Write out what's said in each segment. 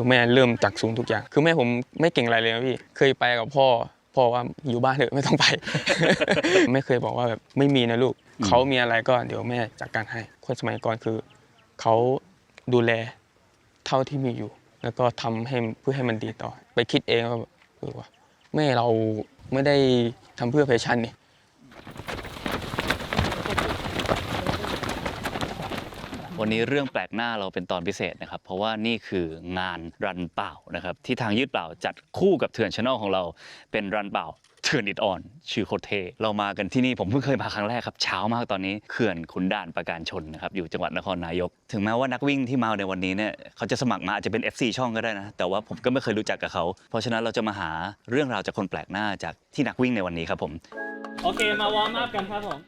คือแม่เริ่มจากศูนย์ทุกอย่าง คือแม่ผมไม่เก่งอะไรเลยนะพี่เคยไปกับพ่อพ่อว่าอยู่บ้านเถอะไม่ต้องไป ไม่เคยบอกว่าแบบไม่มีนะลูกเขามีอะไรก็เดี๋ยวแม่จัดการให้คนสมัยก่อนคือเขาดูแลเท่าที่มีอยู่ แล้วก็ทำให้เพื่อให้มันดีต่อ ไปคิดเองว่าแบบเออว่ะแม่เราไม่ได้ทำเพื่อแฟชั่นนี่ วันนี้เรื่องแปลกหน้าเราเป็นตอนพิเศษนะครับ เพราะว่านี่คืองานรันเปล่านะครับ ที่ทางยืดเปล่าจัดคู่กับเถื่อนช n นลของเราเป็นรันเปล่าเถื่อนอิดออน ชื่อโคตรเท เรามากันที่นี่ผมเพิ่งเคยมาครั้งแรกครับ เช้ามากตอนนี้เขื่อนขุนด่านประการชนนะครับ อยู่จังหวัดนครนายก ถึงแม้ว่านักวิ่งที่มาในวันนี้เนี่ยเขาจะสมัครมาอาจจะเป็น FC ช่องก็ได้นะ แต่ว่าผมก็ไม่เคยรู้จักกับเขา เพราะฉะนั้นเราจะมาหาเรื่องราวจากคนแปลกหน้าจากที่นักวิ่งในวันนี้ครับผม โอเค มาวอร์มอัพกันครับผม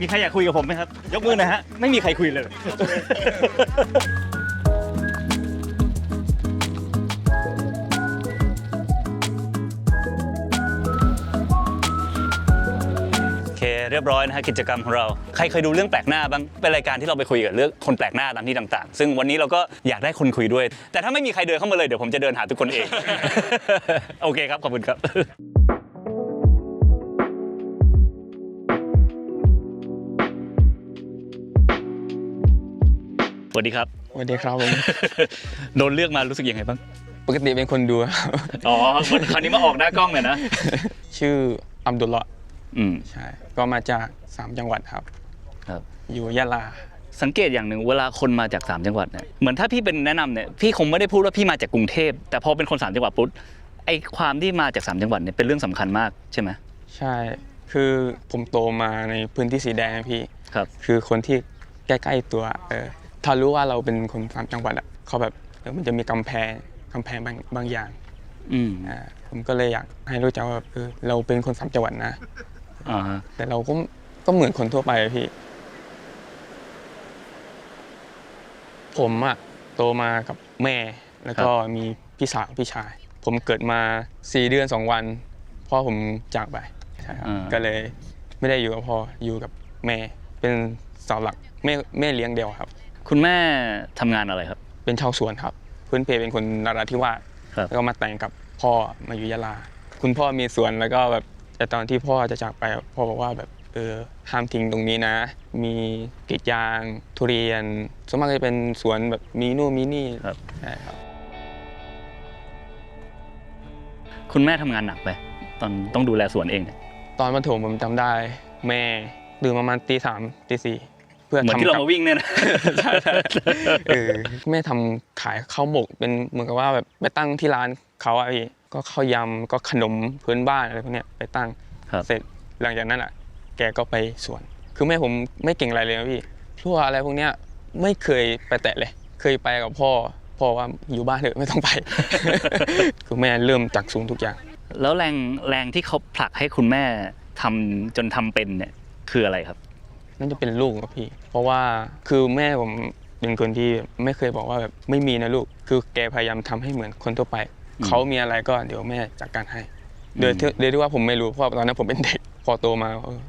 มีใครอยากคุยกับผมไหมครับ ยกมือหนะฮะ ไม่มีใครคุยเลย โอเคเรียบร้อยนะฮะกิจกรรมของเรา ใครเคยดูเรื่องแปลกหน้าบ้าง เป็นรายการที่เราไปคุยกับเรื่องคนแปลกหน้าตามที่ต่างๆ ซึ่งวันนี้เราก็อยากได้คนคุยด้วย แต่ถ้าไม่มีใครเดินเข้ามาเลยเดี๋ยวผมจะเดินหาทุกคนเอง โอเคครับ ขอบคุณครับ วัสดีครับสวัสดีครับผมโดนเลือกมารู้สึกยังไงบ้าง ปกติเป็นคนดูครับอ๋อวันคราวนี้มาออกหน้ากล้องเลยนะ ชื่ออัมดุลละอืม ใช่ ก็มาจาก3จังหวัดครับ ครับ อยู่ยะลา สังเกตอย่างหนึ่งเวลาคนมาจาก 3 จังหวัดเนี่ยเหมือนถ้าพี่เป็นแนะนำเนี่ยพี่คงไม่ได้พูดว่าพี่มาจากกรุงเทพแต่พอเป็นคน 3 จังหวัดปุ๊บไอความที่มาจาก 3 จังหวัดเนี่ยเป็นเรื่องสำคัญมากใช่ไหมใช่ คือผมโตมาในพื้นที่สีแดงพี่ ครับ คือคนที่ใกล้ ๆ ตัว เออ ถ้ารู้ว่าเราเป็นคนสามจังหวัดอะเขาแบบเออมันจะมีกำแพงกำแพงบางบางอย่างอืมอ่าผมก็เลยอยากให้รู้จักว่าแบบเออเราเป็นคนสามจังหวัดนะอ่าฮะแต่เราก็ก็เหมือนคนทั่วไปอะพี่ ผมอะโตมากับแม่แล้วก็มีพี่สาวพี่ชาย ผมเกิดมาสี่เดือนสองวันพ่อผมจากไปใช่ครับก็เลยไม่ได้อยู่กับพ่ออยู่กับแม่เป็นเสาหลักแม่แม่เลี้ยงเดียวครับ คุณแม่ทำงานอะไรครับ เป็นชาวสวนครับ พื้นเพเป็นคนนราธิวาสครับ แล้วก็มาแต่งกับพ่อมาอยู่ยะลา คุณพ่อมีสวนแล้วก็แบบแต่ตอนที่พ่อจะจากไปพ่อบอกว่าแบบเออห้ามทิ้งตรงนี้นะ มีกรีดยาง ทุเรียนส่วนมากจะเป็นสวนแบบมีนู่นมีนี่ครับ ใช่ครับ คุณแม่ทำงานหนักไป ตอนต้องดูแลสวนเองเนี่ยตอนประถมผมจำได้ แม่ตื่นประมาณตีสามตีสี่ เพื่อเหมือนทำที่เรากับมาวิ่งเนี่ยนะเออแม่ทำขายข้าวหมกเป็นเหมือนกับว่าแบบไปตั้งที่ร้านเขาอะพี่ก็ข้าวยำก็ขนมพื้นบ้านอะไรพวกเนี้ยไปตั้งครับเสร็จหลังจากนั้นอะ แกก็ไปสวน คือแม่ผมไม่เก่งอะไรเลยนะพี่พวกอะไรพวกเนี้ยไม่เคยไปแตะเลย เคยไปกับพ่อพ่อว่าอยู่บ้านเถอะไม่ต้องไป คือแม่เริ่มจากศูนย์ทุกอย่าง แล้วแรงแรงที่เขาผลักให้คุณแม่ทำจนทำเป็นเนี่ยคืออะไรครับ นั่นจะเป็นลูกครับพี่ เพราะว่าคือแม่ผมเป็นคนที่ไม่เคยบอกว่าแบบไม่มีนะลูก คือแกพยายามทำให้เหมือนคนทั่วไปอืมเขามีอะไรก็เดี๋ยวแม่จัดการให้ โดยที่โดยที่ว่าผมไม่รู้เพราะตอนนั้นผมเป็นเด็กพอโตมาเออ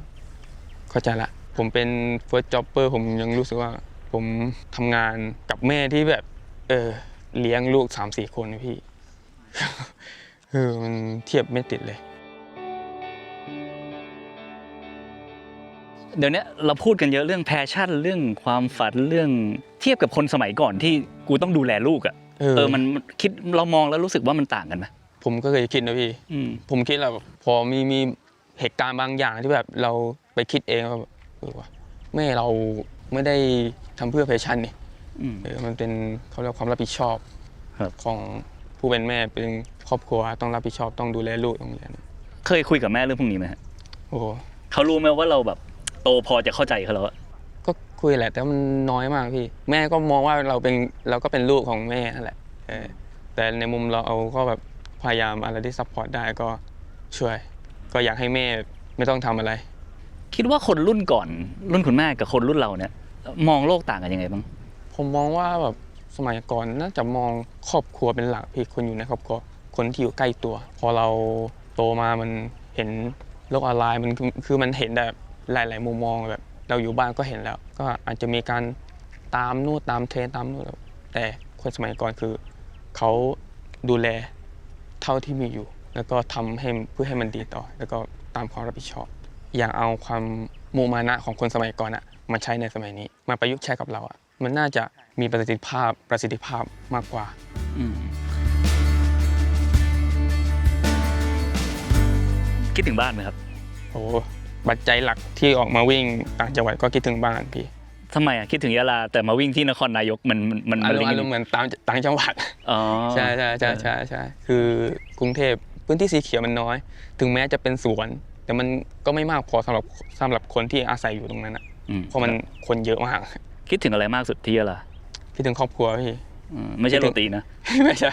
เข้าใจละผมเป็น first jobber ผมยังรู้สึกว่า ผมทำงานกับแม่ที่แบบ เออเลี้ยงลูกสามสี่คนนะพี่เออมันเทียบไม่ติดเลย เดี๋ยวนี้เราพูดกันเยอะเรื่องแพชชั่นเรื่องความฝันเรื่องเทียบกับคนสมัยก่อนที่กูต้องดูแลลูกอะเออ เออมันคิดเรามองแล้วรู้สึกว่ามันต่างกันไหมผมก็เคยคิดนะพี่ อืม ผมคิดแล้วพอมีมีเหตุการณ์บางอย่างที่แบบเราไปคิดเองว่าแบบเออว่ะแม่เราไม่ได้ทำเพื่อแฟชั่นนี่อืม เออมันเป็นเขาเรียกความรับผิดชอบครับ ของผู้เป็นแม่เป็นครอบครัวต้องรับผิดชอบต้องดูแลลูกต้องเรียนเคยคุยกับแม่เรื่องพวกนี้ไหมฮะโอ้โหเขารู้ไหมว่าเราแบบโตพอจะเข้าใจเขาแล้วอะก็คุยแหละ แต่มันน้อยมากพี่ แม่ก็มองว่าเราเป็นเราก็เป็นลูกของแม่นั่นแหละเออแต่ในมุมเราเอาก็แบบพยายามอะไรที่ซัพพอร์ตได้ก็ช่วย ก็อยากให้แม่ไม่ต้องทำอะไร คิดว่าคนรุ่นก่อน รุ่นคุณแม่กับคนรุ่นเราเนี่ย มองโลกต่างกันยังไงบ้างผมมองว่าแบบสมัยก่อนน่าจะมองครอบครัวเป็นหลักพี่คนอยู่ในครอบครัวคนที่อยู่ใกล้ตัว พอเราโตมามันเห็นโลกออนไลน์มันคือคือมันเห็นแบบ หลาย ๆ มุมมองแบบเราอยู่บ้านก็เห็นแล้ว ก็อาจจะมีการตามนู่นตามเทรนด์ตามนู่นแต่คนสมัยก่อนคือเขาดูแลเท่าที่มีอยู่ แล้วก็ทำให้เพื่อให้มันดีต่อ แล้วก็ตามความรับผิดชอบ อย่าเอาความมุมานะของคนสมัยก่อนอะมาใช้ในสมัยนี้ มาประยุกต์ใช้กับเราอะมันน่าจะมีประสิทธิภาพประสิทธิภาพมากกว่าอืมคิดถึงบ้านไหมครับ โอ้ ปัจจัยหลักที่ออกมาวิ่งต่างจังหวัดก็คิดถึงบ้านพี่ทำไมอะคิดถึงยะลาแต่มาวิ่งที่นครนายกมันมันมันอารมลิณ์งอารมณ์เหมือนตามต่างจังหวัดอ๋อใช่ใช่ใช่ใช่ใช่คือกรุงเทพพื้นที่สีเขียวมันน้อย ถึงแม้จะเป็นสวน แต่มันก็ไม่มากพอสำหรับสำหรับคนที่อาศัยอยู่ตรงนั้นอะอืมเพราะมันคนเยอะมากคิดถึงอะไรมากสุดที่ยะลาคิดถึงครอบครัวพี่อืมไม่ใช่คิดถึโรงตีนะ ไม่ใช่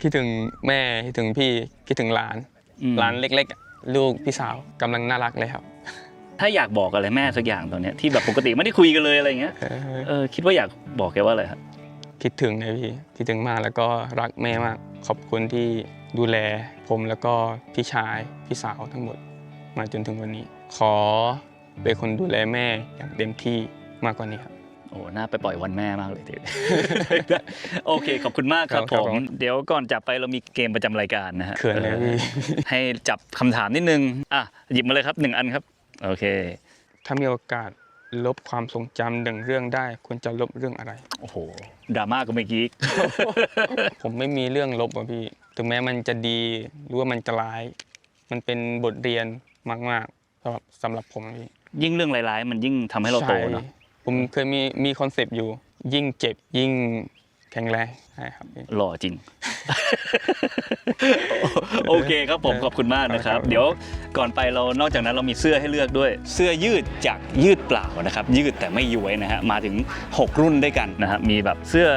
คิดถึงแม่คิดถึงพี่คิดถึงหลานอืมหลานเล็กๆอะ ลูกพี่สาวกำลังน่ารักเลยครับ ถ้าอยากบอกอะไรแม่สักอย่างตอนเนี้ยที่แบบปกติไม่ได้คุยกันเลยอะไรเงี้ยเออเออคิดว่าอยากบอกแกว่าอะไรครับคิดถึงเลยพี่คิดถึงมากแล้วก็รักแม่มาก ขอบคุณที่ดูแลผมแล้วก็พี่ชายพี่สาวทั้งหมด มาจนถึงวันนี้ ขอเป็นคนดูแลแม่อย่างเต็มที่มากกว่านี้ครับ โอ้น่าไปปล่อยวันแม่มากเลยทีโอเค ขอบคุณมากครับครับผผมมเดี๋ยวก่อนจับไปเรามีเกมประจำรายการนะฮะเขินเลยออพี่ให้จับคำถามนิดนึง อะ หยิบมาเลยครับหนึ่งอันครับ โอเค ถ้ามีโอกาสลบความทรงจำหนึ่งเรื่องได้ควรจะลบเรื่องอะไร โอ้โหดราม่าก็เมื่อกี้ผมไม่มีเรื่องลบอะพี่ ถึงแม้มันจะดีหรือว่ามันจะร้าย มันเป็นบทเรียนมากๆสำหรับสำหรับผมนะพี่ยิ่งเรื่องร้ายๆ มันยิ่งทำให้เราโตเนอะใช่ ผมเคยมีมีคอนเซปต์อยู่ ยิ่งเจ็บยิ่งแข็งแรงใช่ครับพี่หล่อจริง โอเคครับผมขอบคุณมากนะครับครับ เดี๋ยวก่อนไปเรานอกจากนั้นเรามีเสื้อให้เลือกด้วย เสื้อยืดจากยืดเปล่านะครับ ยืดแต่ไม่ย้วยนะฮะมาถึง 6 รุ่นด้วยกันนะฮะมีแบบเสื้อ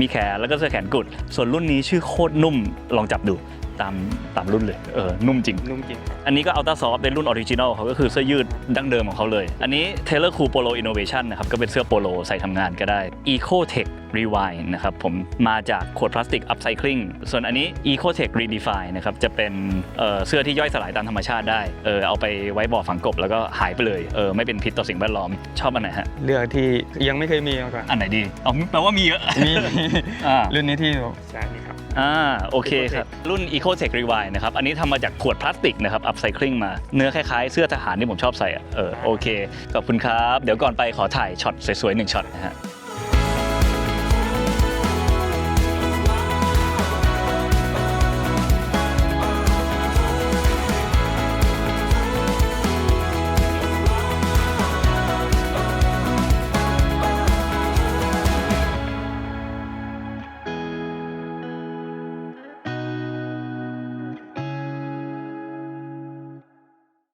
มีแขนแล้วก็เสื้อแขนกุด ส่วนรุ่นนี้ชื่อโคตรนุ่มลองจับดู ตามตามรุ่นเลยเออนุ่มจริง นุ่มจริงครับอันนี้ก็ Ultra Soft เป็นรุ่นออริจินอลเขาก็คือเสื้อยืดดั้งเดิมของเขาเลย อันนี้ Taylor Cool Polo Innovation นะครับ ก็เป็นเสื้อโปโลใส่ทำงานก็ได้ Eco Tech Rewind นะครับผมมาจากขวดพลาสติก Upcycling ส่วนอันนี้ Eco Tech Redefine นะครับ จะเป็นเอ่อเสื้อที่ย่อยสลายตามธรรมชาติได้เออเอาไปไว้บ่อฝังกบแล้วก็หายไปเลยเออไม่เป็นพิษต่อสิ่งแวดล้อมชอบอันไหนฮะเรื่องที่ยังไม่เคยมีมาก่อนอันไหนดีอ๋อแปลว่ามีเยอะมีอ่ารุ่นนี้ที่ใช่ครับ อ่าโอเคครับ รุ่น Eco Tech Rewind นะครับ อันนี้ทำมาจากขวดพลาสติกนะครับ upcycling มา เนื้อคล้ายๆ เสื้อทหารที่ผมชอบใส่อะเออโอเค ขอบคุณครับ เดี๋ยวก่อนไปขอถ่ายช็อตสวยๆหนึ่งช็อตนะฮะ